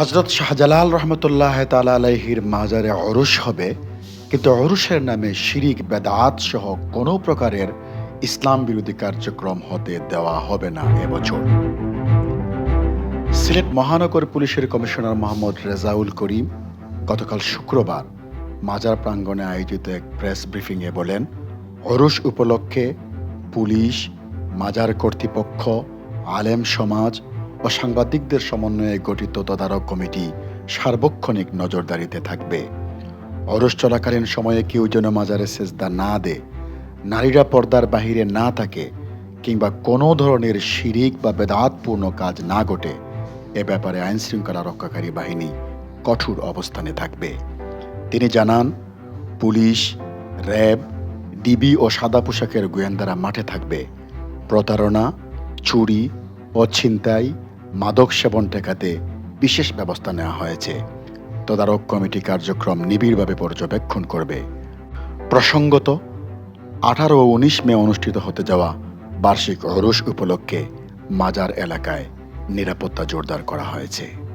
হজরত শাহজালাল রহমতুল্লাহ তালা আলাইহির মাজারে অরুষ হবে, কিন্তু অরুষের নামে শিরিক, বেদাত সহ কোনো প্রকারের ইসলাম বিরোধী কার্যক্রম হতে দেওয়া হবে না এবছর। সিলেট মহানগর পুলিশের কমিশনার মোহাম্মদ রেজাউল করিম গতকাল শুক্রবার মাজার প্রাঙ্গণে আয়োজিত এক প্রেস ব্রিফিংয়ে বলেন অরুষ উপলক্ষে পুলিশ, মাজার কর্তৃপক্ষ, আলেম সমাজ ও সাংবাদিকদের সমন্বয়ে গঠিত তদারক কমিটি সার্বক্ষণিক নজরদারিতে থাকবে। অরস চলাকালীন সময়ে কেউ যেন মাজারে সেজদা না দে, নারীরা পর্দার বাহিরে না থাকে কিংবা কোনো ধরনের শিরিক বা বেদাতপূর্ণ কাজ না ঘটে, এ ব্যাপারে আইন শৃঙ্খলা রক্ষাকারী বাহিনী কঠোর অবস্থানে থাকবে। তিনি জানান, পুলিশ, র্যাব, ডিবি ও সাদা পোশাকের গোয়েন্দারা মাঠে থাকবে। প্রতারণা, চুরি ও ছিনতাই মাদক সেবন ঠেকাতে বিশেষ ব্যবস্থা নেওয়া হয়েছে। তদারক কমিটি কার্যক্রম নিবিড়ভাবে পর্যবেক্ষণ করবে। প্রসঙ্গত, আঠারো ও উনিশ মে অনুষ্ঠিত হতে যাওয়া বার্ষিক অরুষ উপলক্ষে মাজার এলাকায় নিরাপত্তা জোরদার করা হয়েছে।